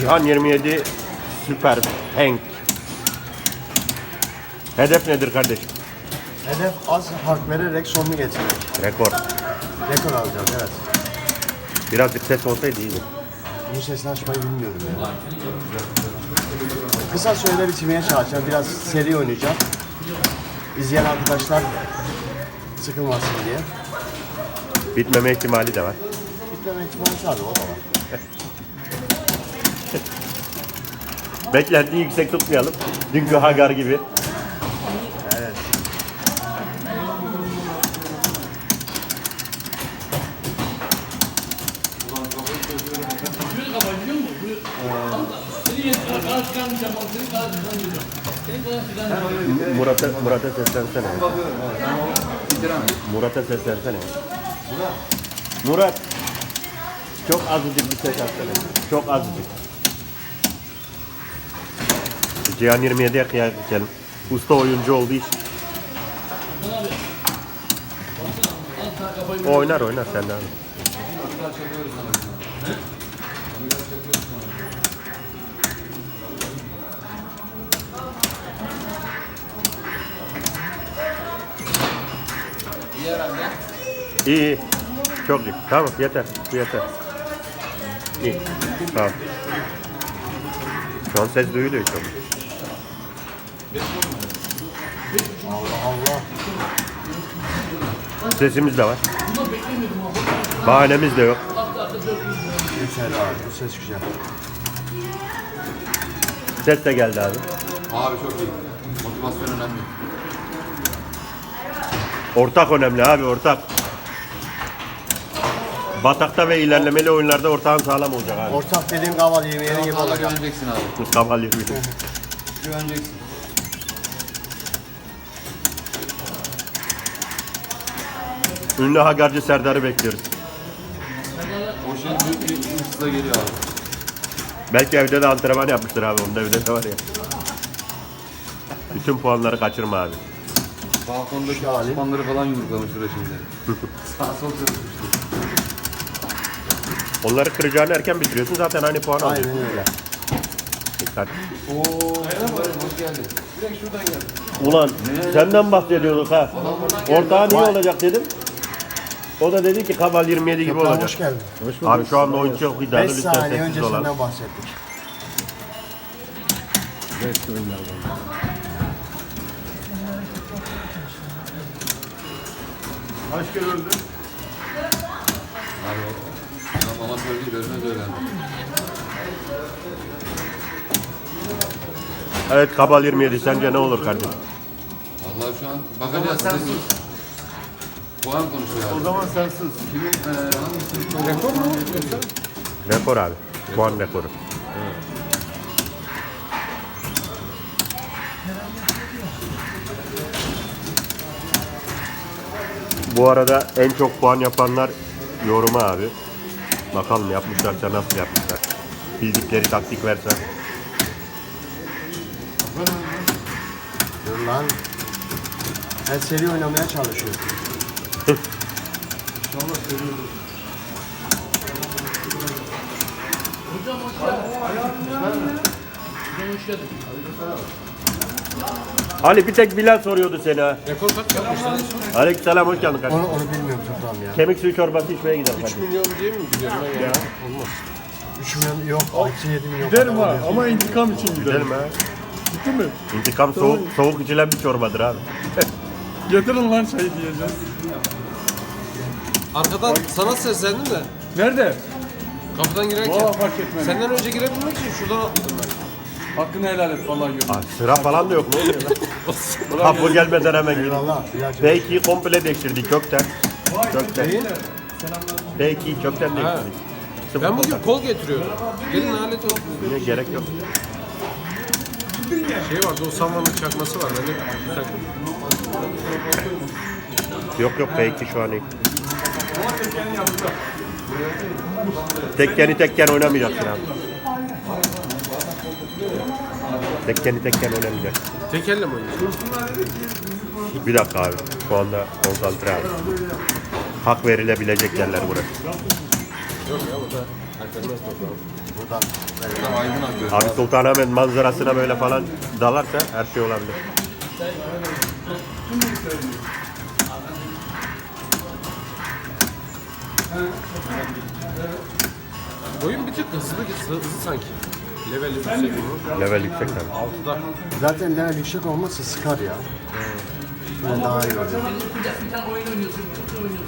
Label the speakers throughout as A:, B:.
A: Cihan 27 Süper Hank. Hedef nedir kardeşim?
B: Hedef az hak vererek sonunu getirmek.
A: Rekor.
B: Rekor alacağız evet.
A: Birazcık ses olsaydı iyiydi.
B: Bunun sesini açmayı bilmiyorum ya. Kısa süreler bitirmeye çalışacağım. Biraz seri oynayacağım. İzleyen arkadaşlar sıkılmasın diye.
A: Bitmeme ihtimali de var.
B: Bitleme ihtimali tabii o da var.
A: Beklentiyi yüksek tutmayalım. Dünkü Hagar gibi.
B: Evet.
A: Murat'a Murat'a seslensene. Murat'a seslensene. Murat. Çok azıcık bir ses atsana. Çok azıcık. Cihan 27'ye kıyak geçelim. Usta oyuncu olduğu için. O oynar oynar sen de abi. İyi iyi. Çok iyi. Tamam yeter. Yeter. İyi. Tamam. Şu an ses duyuluyor çok. Sesimiz de var. Bahanemiz de yok.
B: Yeter abi. Bu ses güzel.
A: Ses de geldi abi.
C: Abi çok iyi. Motivasyon önemli.
A: Ortak önemli abi ortak. Batakta ve ilerlemeli oyunlarda ortağın sağlam olacak abi.
B: Ortak dediğim kaval yemeği gibi olacak.
C: güveneceksin abi.
A: Kaval
C: Güveneceksin.
A: Ünlü Hagarcı Serdar'ı bekliyoruz.
C: O şimdi büyük bir geliyor abi.
A: Belki evde de antrenman yapmıştır abi. Onda evde de var ya. Bütün puanları kaçırma abi.
C: Balkondaki aspanları falan yumruklamıştır o şimdi. Sağ sol çalışmıştır.
A: Onları kıracağını erken bitiriyorsun zaten aynı puan alıyorsun.
B: Aynen öyle.
A: Dikkat.
C: Oo, merhaba. Hoş geldin. Direkt şuradan gel.
A: Ulan senden bahsediyorduk ha. Ortağın iyi olacak dedim. O da dedi ki Kaval 27 gibi olacak.
B: hoş geldin.
A: Abi şu anda oyun çok iddialı
B: 5
A: lütfen
B: saniye
A: sessiz olalım.
B: öncesinden bahsettik.
D: Kaç kere öldün?
C: Abi Adam amatör değil, ölmez öğrendi.
A: Evet Kabal 27 sence ne olur kardeşim?
C: Vallahi şu an bakacağız. Sessiz. Puan konuşuyor
D: O
C: abi.
D: zaman sensiz.
C: Kimin, e, hangisinin rekor mu?
A: Rekor abi. Puan rekoru. Bu arada en çok puan yapanlar yoruma abi. Bakalım yapmışlarsa nasıl yapmışlar. Bildikleri taktik verse.
B: Dur lan. Ben seri oynamaya çalışıyorum.
E: Hocam hoş geldin.
A: Ali bir tek Bilal soruyordu seni ha.
E: Rekor kaç?
A: Aleykümselam hoş geldin kardeşim.
B: Onu, onu bilmiyorum toprağım ya.
A: Kemik suyu çorbası içmeye gidelim hadi.
E: milyon diye mi gidiyorum ben ya?
B: 3 milyon yok 6-7 milyon
D: Giderim ha ama intikam için giderim.
A: Gidelim ha.
D: Gitti mi?
A: İntikam soğuk, soğuk içilen bir çorbadır abi.
D: Getirin lan çayı diyeceğiz.
F: Arkadan sana seslendim de
D: Nerede?
F: kapıdan girerken
D: Valla fark etmedi.
F: senden önce girebilmek için şuradan atladım ben.
D: Hakkını helal et vallahi gör.
A: Aa, sıra falan da yok ne oluyor lan? ha bu gelmeden hemen gidelim.
B: Eyvallah. Bilal'cim.
A: P2'yi komple değiştirdik kökten. Kökten. P2'yi kökten değiştirdik. Sıfır
F: Ben bugün kol getiriyordum. Gelin alet olsun.
A: Yine gerek yok.
F: Şey vardı o samanın çakması var. Ben de bir takım.
A: Yok yok P2 şu an iyi. Tekkeni tekken oynamayacaksın abi. Tekkeni tekken oynamayacaksın.
F: Tekerle mi oynuyorsun?
A: Bir dakika abi. Şu anda konsantre abi. Hak verilebilecek yerler burası.
F: Yok ya.
B: Buradan
C: Burada maymun akıyor.
A: Abi Sultanahmet manzarasına böyle falan dalarsa her şey olabilir.
F: Boyun bir tık hızlı, hızlı, hızlı sanki. Level yüksek mi?
A: Level yüksek tabii.
F: Altıda.
B: zaten level yüksek olmazsa sıkar ya. Böyle daha iyi olur.
E: Bir tane, oyun oynuyorsun, bir oynuyorsun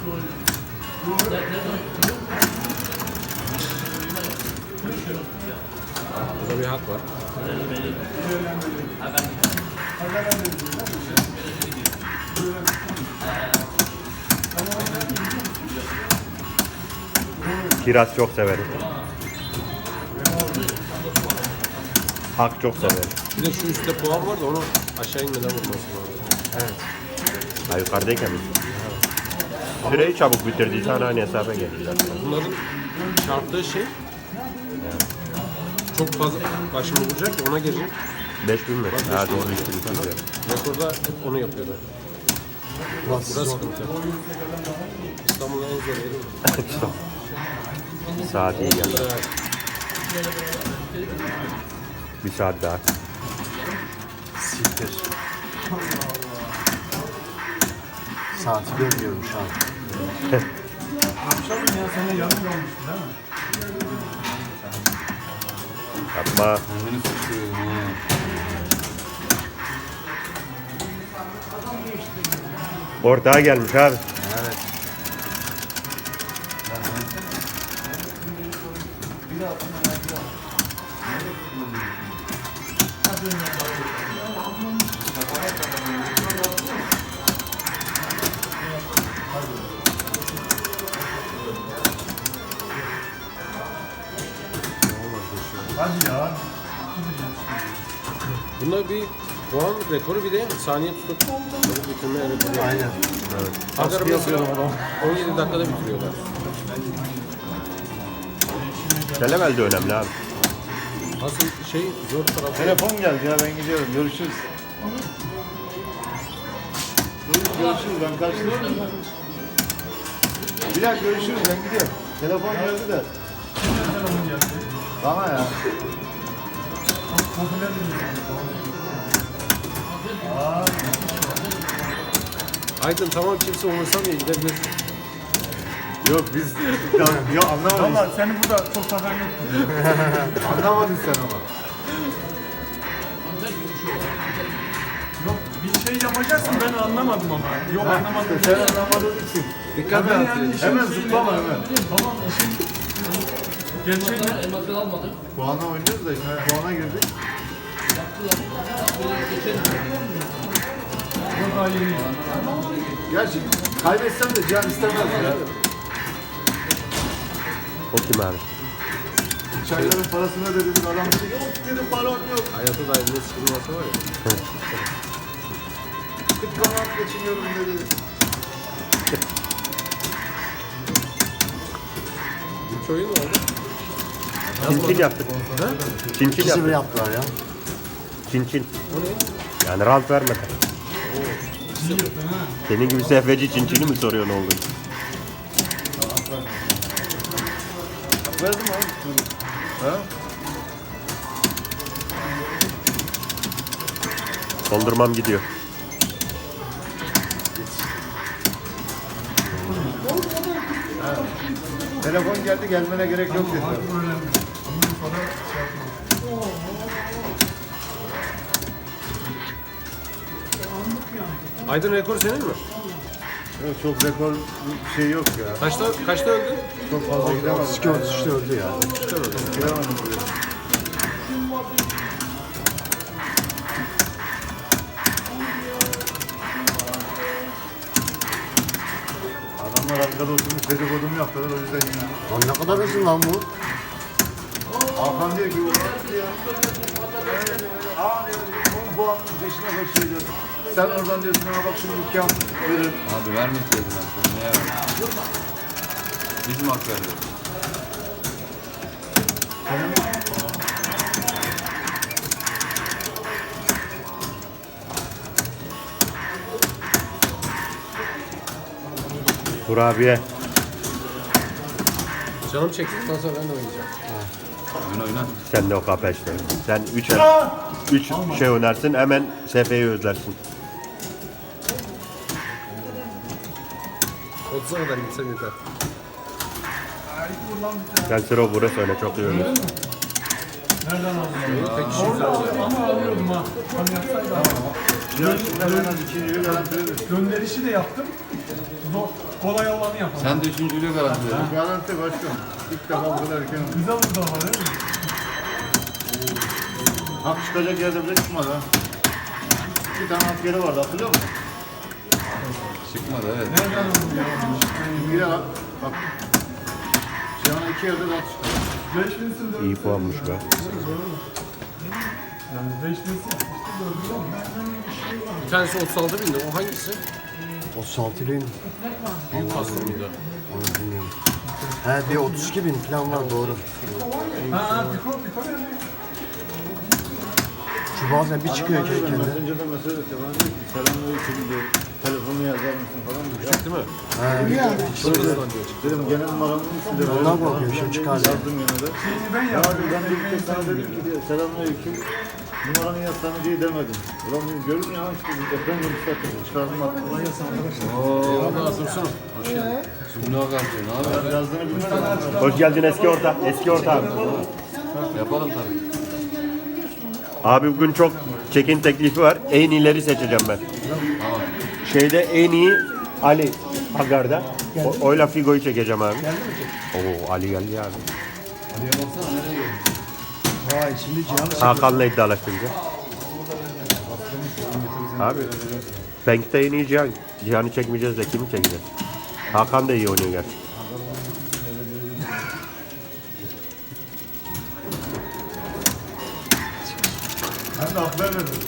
F: Burada bir hak var.
A: Kiraz çok severim. Hak çok severim.
F: Bir de şu üstte puan var da onu aşağı inmeden vurması lazım.
A: Ha yukarıdayken mi? Süreyi çabuk bitirdiyse hani hesaba gelir zaten.
F: Bunların çarptığı şey çok fazla başımı vuracak ya ona gelecek.
A: 5000 mi? Ha doğru işte bitirdi.
F: Rekorda hep onu yapıyorlar.
B: Burası
F: sıkıntı. İstanbul'un en zor yeri.
A: Saat iyi geldi. Bir saat daha.
B: Siktir. Saati görmüyorum şu an.
A: Yapma.
C: Beni sıkıyor. ha.
A: Ortağa gelmiş abi.
B: Evet.
F: Bunda bir puan rekoru bir de saniye tutup çabuk bitirme rekoru.
B: Aynen.
F: Ankara mesela 17 dakikada bitiriyorlar.
A: Level de önemli abi.
F: Asıl şey zor tarafı.
G: Telefon geldi ya ben gidiyorum. Görüşürüz. Görüşürüz ben kaçtım. Bir dakika görüşürüz ben gidiyorum. Telefon geldi de. Bana ya.
F: Aydın tamam kimse umursamıyor gidebilir.
G: Yok biz yok anlamadın.
D: Valla seni burada çok takan yok.
G: Anlamadın sen ama.
D: Yok bir şey yapacaksın ben anlamadım ama. Yok anlamadım.
G: Sen anlamadığın için.
F: Dikkat et.
D: yani işin
G: Hemen zıplama hemen.
D: Tamam işin gerçeğini
E: elmasını almadık.
G: Puana oynuyoruz da şimdi puana girdik.
D: yok hayır.
G: Gerçi kaybetsem de Cihan istemez ya.
A: O kim abi?
G: Çayların parasını ödedik adam dedi yok dedim param yok.
F: Hayata dair ne sıkılması var ya.
G: Tıklamak geçiniyorum dedi.
F: Üç oyun vardı.
A: Çin çin yaptık. Çin çin
B: İkisi bir
A: yaptık.
B: yaptılar ya.
A: Çin çin. Yani rant vermeden. Senin gibi sefeci çin çini mi soruyor ne oldu?
G: Verdim abi. Ha?
A: Dondurmam gidiyor.
G: Telefon geldi gelmene gerek yok dedi.
F: Aydın rekor senin mi?
G: Yok, çok rekor bir şey yok ya.
F: Kaçta kaçta öldün?
G: Çok fazla gidemem.
B: Sikör işte öldü ya.
F: Üçte mi öldün?
G: Gidemedim buraya. Adamlar arkada oturmuş dedikodumu yaptılar o yüzden yine.
B: Lan ne kadar hızlı lan bu?
G: Hakan diyor ki ulan diyor. Aa diyor 10 puanın peşine koşuyor. Sen oradan diyorsun ha bak şimdi iki an verir.
C: Abi vermeseydin aslında. Niye verdin? Biz mi hak verdik?
A: Kurabiye.
F: Canım çekti. Ondan sonra ben de oynayacağım.
C: Oyna oyna.
A: Sen de o işte. Sen 3 üç şey oynarsın hemen SF'yi özlersin.
F: 30'a kadar gitsem yeter.
A: Sen sıra burası öyle çok iyi.
F: Tek kişi güzel oluyor.
D: Ama alıyordum ha. Hani yapsaydı ama. Gönderişi de yaptım. Zor. Kolay olanı yapalım.
C: Sen de üçüncülüğü garanti verin.
G: Garanti başkan. İlk defa bu kadar erken.
D: Güzel oldu ama değil mi?
G: Hak çıkacak yerde bile çıkmadı ha. Bir tane hak yeri vardı hatırlıyor musun?
C: Çıkmadı evet.
D: Nereden oldu ya?
G: Bir de bak. Bak. Cihan'a iki yerde de hak çıktı.
D: 5000 sınırda.
A: İyi puanmış be.
D: Yani 5000 sınırda.
F: Bir tanesi 36 bindi. O hangisi?
B: O 36 bin.
F: Büyük kaslı mıydı?
B: Onu bilmiyorum. He bir 32 bin falan var doğru.
D: Ha, Piko, Piko ne?
B: Şu bazen bir çıkıyor ki kendine.
G: Messenger'da mesaj atıyor. Bana diyor ki selamünaleyküm diyor. Telefonu yazar mısın falan diyor.
F: Değil mi?
B: He.
F: Hızlanıyor.
G: Dedim genel numaramı mısın dedim.
B: Ondan korkuyorum, şimdi çıkar ya.
G: Yazdım yine de.
D: Şeyini ben
G: Ya
D: yaptım.
G: diyor, ben de ilk kez sana dedim ki diyor selamünaleyküm. Numaranı yazsana diye demedim. Ulan bunu görün ya işte bir ekran görüntüsü atıyor. Çıkardım attım.
F: Eyvallah Dursun. Hoş geldin.
C: Şimdi o karşı. Ne haber?
G: Yazdığını bilmedim.
A: Hoş geldin eski orta. Eski orta.
C: Yapalım tabii.
A: Abi bugün çok çekin teklifi var. En iyileri seçeceğim ben.
C: Tamam.
A: Şeyde en iyi Ali Hagar'da. O, oyla Figo'yu çekeceğim abi. Oo Ali geldi abi.
C: Ali'ye baksana nereye geldi?
B: Vay şimdi Cihan'ı
A: Hakan'la iddialaştırınca. Abi Bank'te en iyi Cihan. Cihan'ı çekmeyeceğiz de kimi çekeceğiz? Hakan da iyi oynuyor gerçi.
G: Ben de verdim.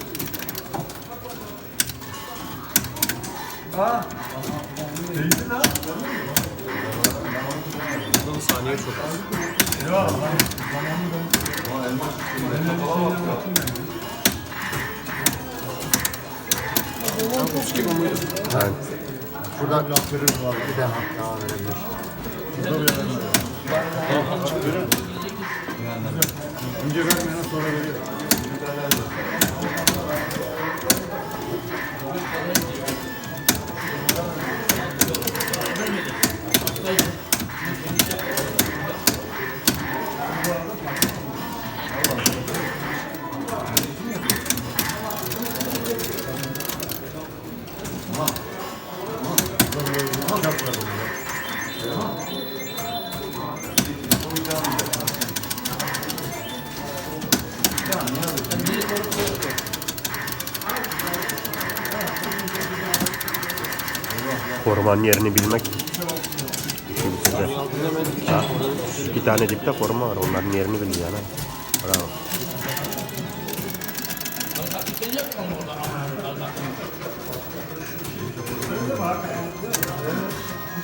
B: Şuradan hak verir bu arada. Bir de hak daha verebilir.
G: Önce vermeyene sonra veriyor.
A: Korumanın yerini bilmek işin size. Ha? İki tane dipte koruma var. Onların yerini biliyor yani. Bravo.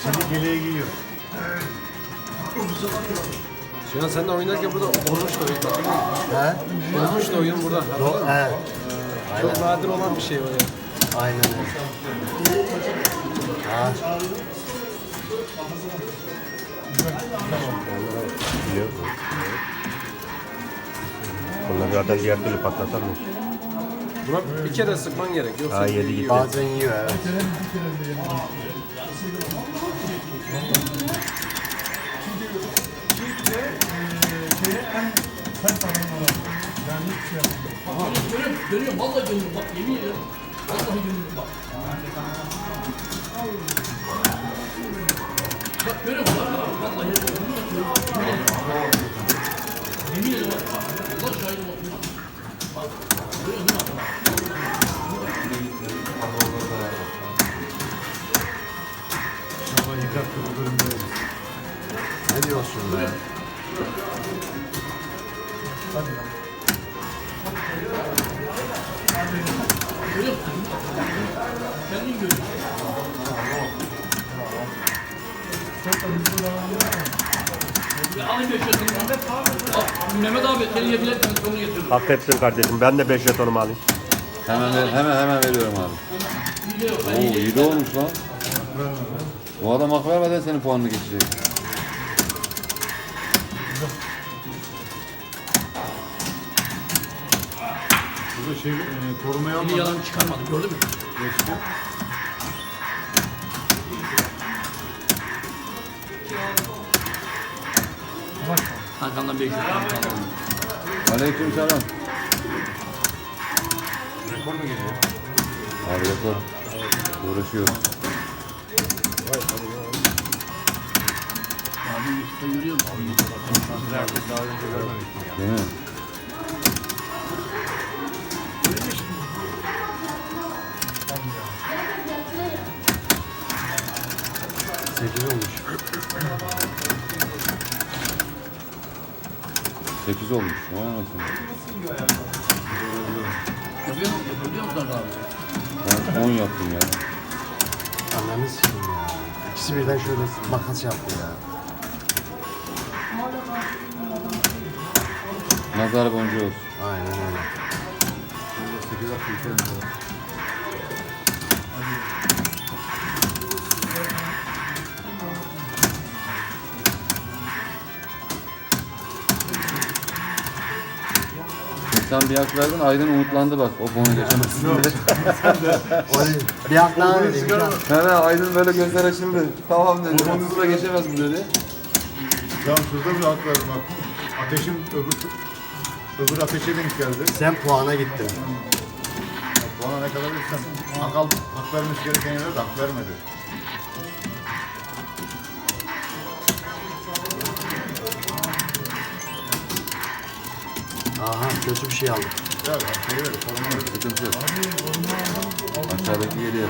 G: Şimdi geleği giyiyor.
F: Sinan sen de oynarken burada olmuş da oyun. Musun?
B: He?
F: Olmuş da oyun burada.
B: Do he.
F: Çok nadir olan bir şey o ya.
B: Aynen öyle. Ha.
A: Bunları zaten diğer türlü patlatamıyorsun.
F: Buna bir kere sıkman gerek. Yoksa
A: Ha yedi gitti.
B: Bazen yiyor evet.
D: Hiç şey yapmıyorum.
E: Görüyorum, görüyorum. Vallahi görüyorum. Bak yemin ederim. Vallahi görüyorum bak. Bak?
B: Ne diyorsun be?
E: Görüyor aldım Mehmet abi seni yediler ben getirdim.
A: Hak kardeşim. Ben de 5 jetonumu alayım.
C: Hemen hemen hemen veriyorum abi. Oo iyi de olmuş lan. O adam hak vermeden senin puanını geçecek.
G: Burada şey e, korumaya Seni
E: yalan çıkarmadım gördün mü?
G: geçti.
E: Hakan'dan 500 lira alalım.
C: Aleyküm selam. Rekor mu geliyor? Abi rekor. Uğraşıyoruz.
E: Abi YouTube'da görüyor musun?
C: Değil mi?
B: Sekiz olmuş.
C: 8 olmuş. Vay.
E: Yapıyor musun? Yapıyor musun abi?
C: Ben 10 yaptım ya.
B: Ananı sikeyim ya. İkisi birden şöyle makas yaptı ya.
C: Nazar boncuğu olsun.
B: Aynen öyle.
G: 8 dakika
C: Sen bir hak verdin Aydın umutlandı bak o konu geçemezsin
B: bir hak daha vereyim. hak.
C: Hemen Aydın böyle gözler açıldı. Tamam dedi. Onun sıra geçemez mi dedi.
G: Ya şurada bir hak verdim bak. Ateşin öbür, öbür ateşe denk geldi.
B: Sen puana gittin.
G: Bana ne kadar verirsen hak, al, hak vermiş gereken yere de hak vermedi.
B: Aha kötü bir şey.
G: Ya hak şey ver, koruma ver.
C: Sıkıntı yok. Aşağıdaki geliyor.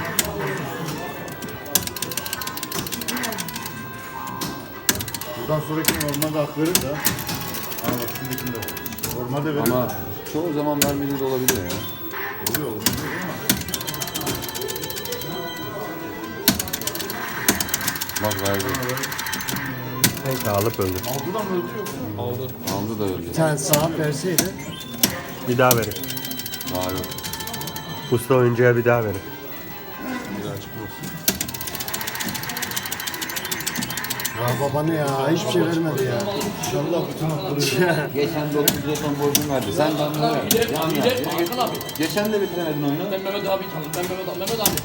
G: Buradan sonraki normalde hak verir de. Ama bak şimdikinde. Normalde verir.
C: Ama çoğu zaman vermediği de olabiliyor ya.
G: Oluyor, oluyor.
C: Bak verdi.
A: Neyse alıp öldür.
G: Altıdan mı öldürüyor mu?
F: Aldı.
C: Aldı da öldü.
B: Bir tane saat verseydi.
A: Bir daha verin.
C: Daha yok.
A: Usta oyuncuya bir daha verin.
F: Bir daha çıkmaz.
B: Ya babanı ya hiçbir şey vermedi ya.
G: İnşallah bütün hakları
C: Geçen 9 ton borcum verdi. Sen de anladın.
E: De,
C: Yan. Geçen de bitiremedin oyunu.
E: Ben Mehmet abi tanıdım. Ben Mehmet abi. Mehmet abi.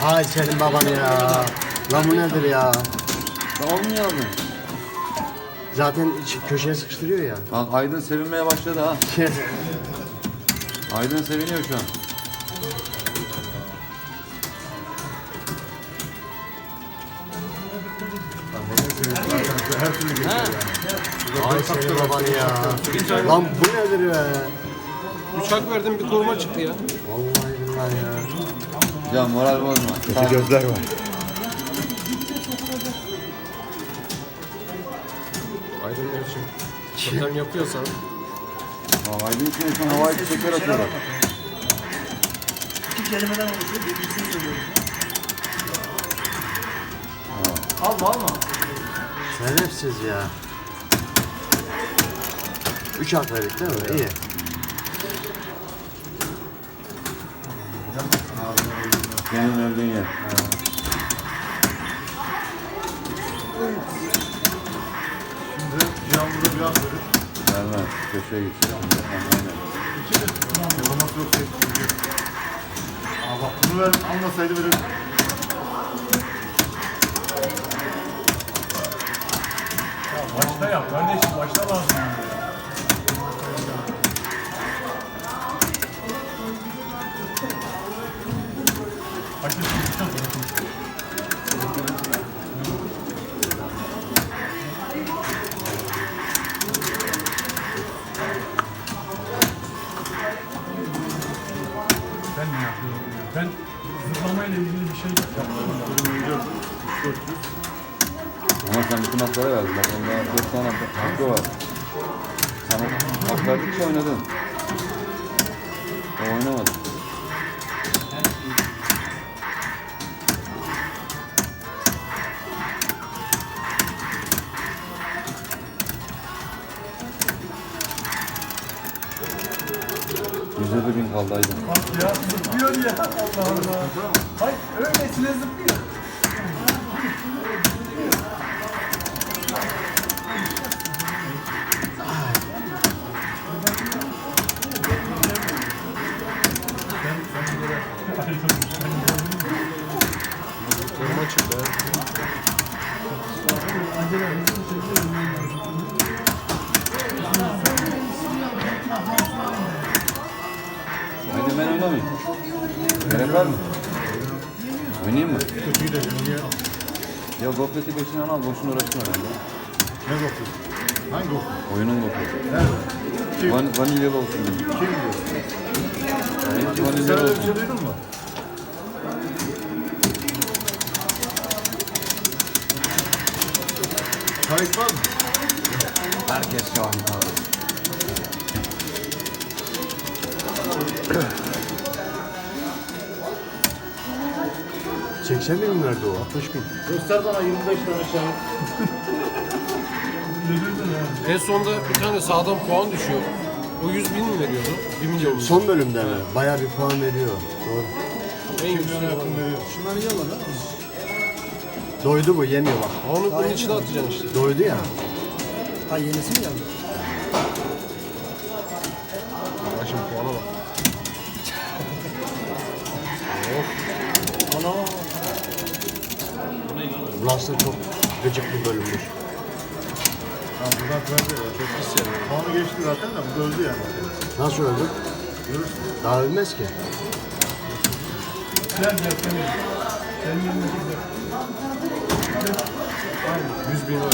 B: Hay senin babanı ya. Lan bu nedir ya?
C: Tamam mı yazdın?
B: Zaten iç- köşeye sıkıştırıyor ya.
C: Bak Aydın sevinmeye başladı ha. Aydın seviniyor şu an.
G: her türlü geçiyor yani.
B: Hay senin babanı ya. Lan bu nedir ya?
F: Üç hak verdim bir koruma çıktı ya.
B: Vallahi billahi ya.
C: Ya moral bozma.
A: Kötü gözler var.
F: Biçim? Totem yapıyorsan
C: Aa, Aydın için şu an havai fişekler atıyorlar.
H: İki kelimeden oluşuyor. Birincisini söylüyorum.
B: Şerefsiz ya. Üç verdik değil mi? İyi.
C: Senin öldüğün yer. Köşeye. Aynen.
G: Yapaması yok çünkü. Aa bak bunu ver, almasaydı verir.
D: Başta yap kardeşim başta lazım. Zıplamayla ilgili bir şey yapmadım.
C: Ama sen bütün hakları verdin. Bak onda 4 tane hakkı var. Sen o hak verdikçe oynadın. O oynamadı. Yüzde bin kaldı Aydın.
D: Ya zıplıyor ya Allah Allah. Hayır öylesine zıplıyor.
C: Gofreti peşinden al boşuna uğraşma bende.
G: Ne gofret? Hangi gofret?
C: Oyunun gofreti.
G: Nerede? Kim?
C: Van, vanilyalı olsun dedim.
G: Kim diyor?
C: Yani hiç
G: Sen
C: vanilyalı
G: öyle bir
C: olsun.
G: şey mu? Kayıt var mı?
C: Herkes şahit abi.
B: Seksen bin mi verdi o? 60 bin.
G: Göster bana 25 tane şahit.
F: En sonda bir tane sağdan puan düşüyor. O 100 bin mi veriyordu? 1 milyon mu?
B: Son bölümde mi? Bayağı bir puan veriyor. Doğru.
F: En yüksek.
D: Şunları yiyorlar ha.
B: Doydu bu yemiyor bak.
F: Onu bunun içine atacaksın işte.
B: Doydu ya.
D: Ha yenisi mi geldi?
B: Gıcık bir bölümmüş.
G: Ha buradan verdi ya. Çok pis yani. Puanı geçti zaten de bu öldü yani.
B: Nasıl öldü? Daha ölmez ki.
D: Sen ye. Senin yanına gel.
F: 100 bin var.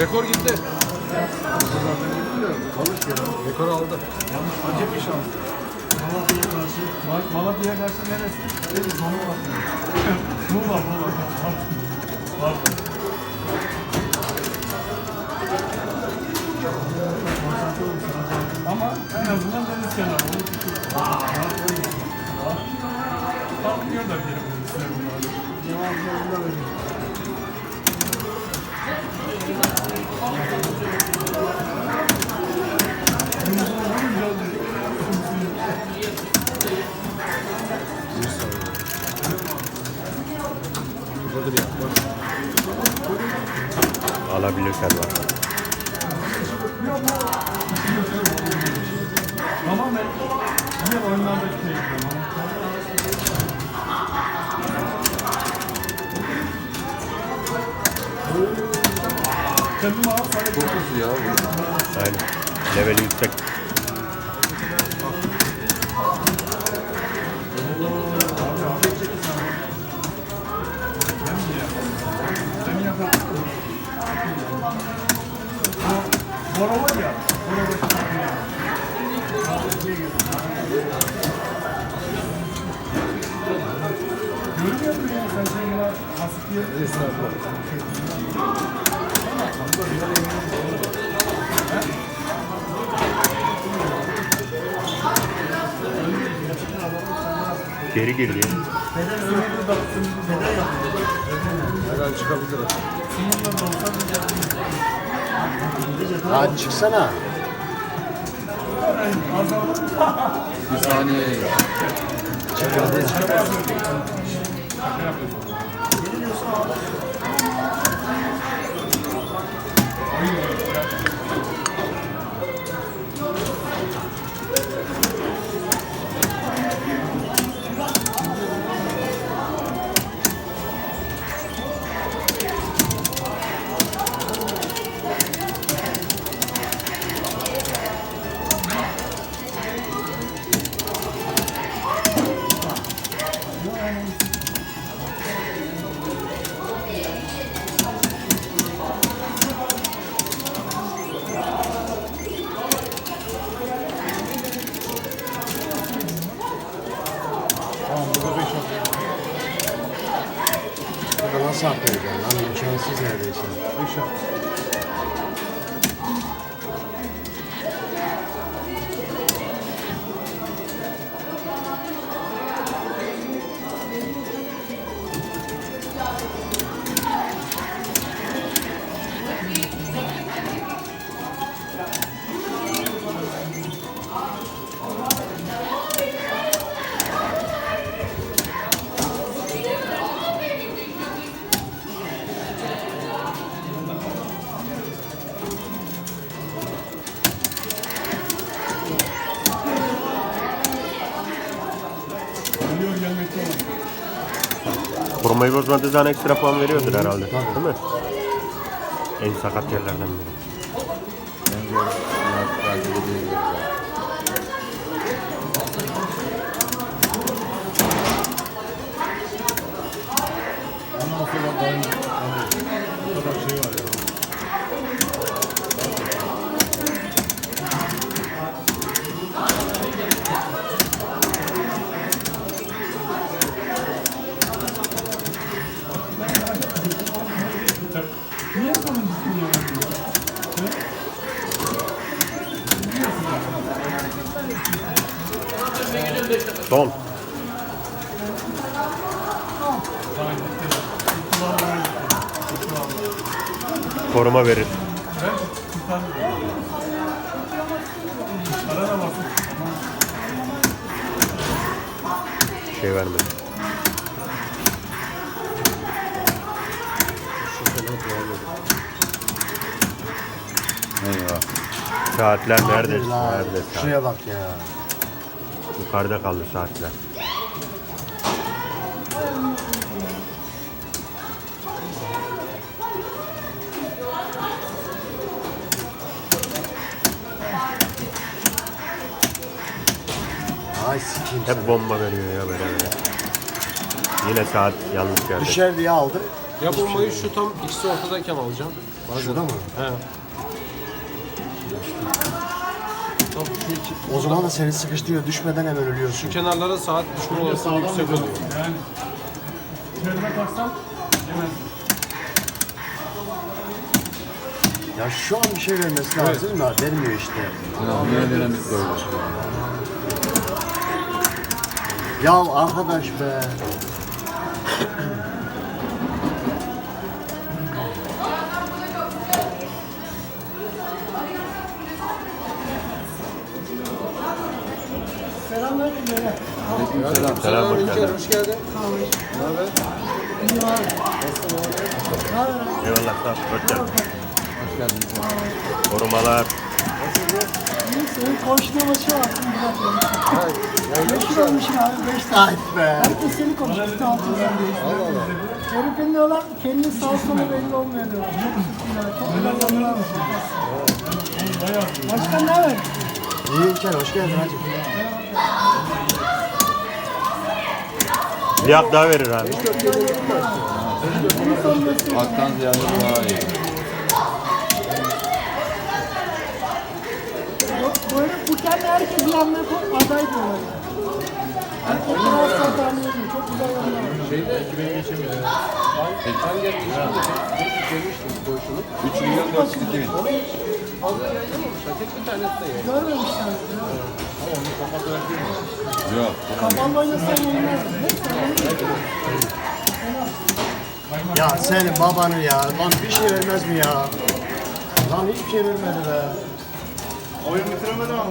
F: Rekor gitti. Rekor aldı.
D: Acayip bir şans. Malatya'ya karşı. Mal- Malatya'ya karşı neresi? Sonu var. Muğla, Muğla. Pardon. Ama en azından deniz kenarı. Tam biliyor da bir yere bunun musun ya sen şey buna hasık diye?
A: Geri girdi ya.
F: Her an çıkabilir.
B: Hadi çıksana.
C: Bir saniye.
B: Burada
A: Formayı bozmadığı zaman ekstra puan veriyordur herhalde. Değil mi? En sakat yerlerden biri. Son. Koruma verir. Şey vermedi.
C: Eyvah.
A: Saatler nerede? Nerede saat?
B: Şuraya bak ya.
A: Yukarıda kaldı saatler. Hep bomba veriyor ya böyle böyle. Yine saat yanlış yerde.
B: Düşer diye aldım.
F: Ya bombayı şu tam ikisi ortadayken alacağım. Bazen.
B: Şurada mı?
F: He. Tam şu iki,
B: O zaman da seni sıkıştırıyor. Düşmeden hemen ölüyorsun.
F: şu kenarlara saat düşme olasılığı yüksek oluyor.
D: Yani üzerine taksam yemez.
B: Ya şu an bir şey vermesi lazım da vermiyor işte.
C: Ya niye dinamit böyle?
B: Ya arkadaş be.
A: Selam hoş
F: İlker,
A: geldin.
F: hoş geldin.
A: Eyvallah sağ ol. Hoş geldin.
C: Hoş geldin.
A: Korumalar.
I: Senin koşturması var. Beş lira olmuş abi, beş lira.
B: Ay be.
I: Herkes seni konuşuyor. altından. Herifin diyorlar, kendi sağ solu belli olmuyor diyorlar. Çok güzel yanlar var. Başkan ne haber?
B: İyi İlker hoş geldin hacı.
A: Bir hak daha verir abi.
C: Haktan ziyade daha iyi.
I: Kendi herkes yanına koy, aday diyorlar. Biraz daha tahmin ediyor. Çok güzel yanlar var.
F: Ben geldim. Gelmiştim koşulu.
C: 3 milyon 402 bin.
F: Fazla yayınlamamışlar. Tek bir tanesi de yayın.
I: Görmemişler.
C: Yok.
I: Kapalı oynasan olmaz.
B: Ya senin babanı ya. Lan bir şey vermez mi ya? Lan hiçbir şey vermedi be.
G: Oyun bitiremedi ama.